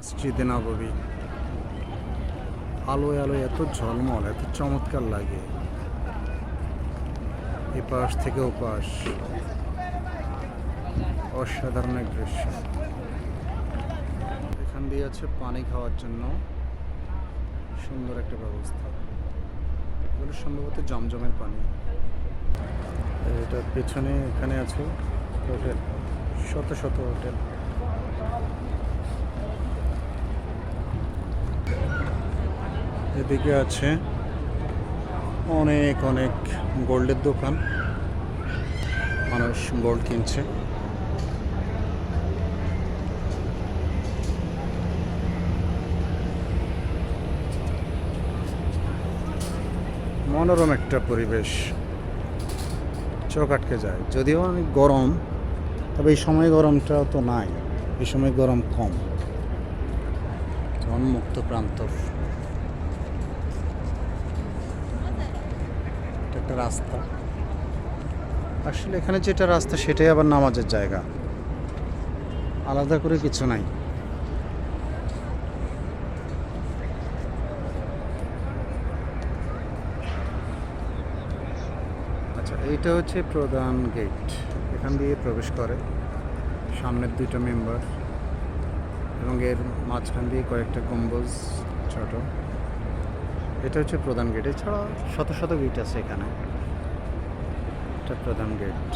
মসজিদে নববী আলোয় আলোয় এত ঝলমল, এত চমৎকার লাগে। এপাশ থেকে ওপাশ। অসাধারণ এক দৃশ্য। এখান দিয়ে আছে পানি খাওয়ার জন্য সুন্দর একটা ব্যবস্থা। এগুলো সম্ভবত জমজমের পানি। এটা পেছনে এখানে আছে হোটেল, শত শত হোটেল। এদিকে আছে অনেক অনেক গোল্ডের দোকান। মানুষ গোল্ড কিনছে। মনোরম একটা পরিবেশ চোখ আটকে যায়। যদিও অনেক গরম, তবে এই সময় গরমটা তো নাই। এই সময় গরম কম। মুক্ত প্রান্তর। একটা রাস্তা। আসলে এখানে যেটা রাস্তা, সেটাই আবার নামাজের জায়গা। আলাদা করে কিছু নাই। আচ্ছা এইটা হচ্ছে প্রধান গেট। এখান দিয়ে প্রবেশ করে সামনের দুইটা মেম্বার এবং এর মাঝখান দিয়ে কয়েকটা গম্বুজ ছোট। এটা হচ্ছে প্রধান গেট এছাড়া শত শত গেট আছে এখানে। এটা প্রধান গেট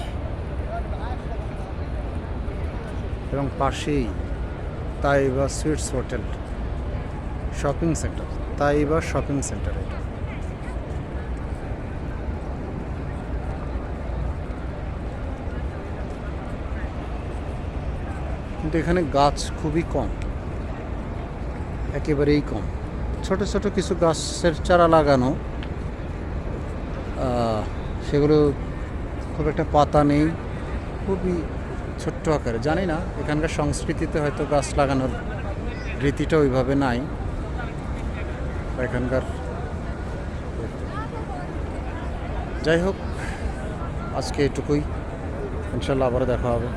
এবং পাশেই Taiba sweets hotel shopping centre. Taiba shopping centre এটা। কিন্তু এখানে গাছ খুবই কম। একেবারেই কম। ছোট ছোট কিছু গাছের চারা লাগানো। সেগুলো খুব একটা পাতা নেই, খুবই ছোট্ট আকারে। জানি না, এখানকার সংস্কৃতিতে হয়তো গাছ লাগানোর রীতিটা ওইভাবে নাই। এখানকার যাই হোক, আজকে এটুকুই। ইনশাল্লাহ আবারও দেখা হবে।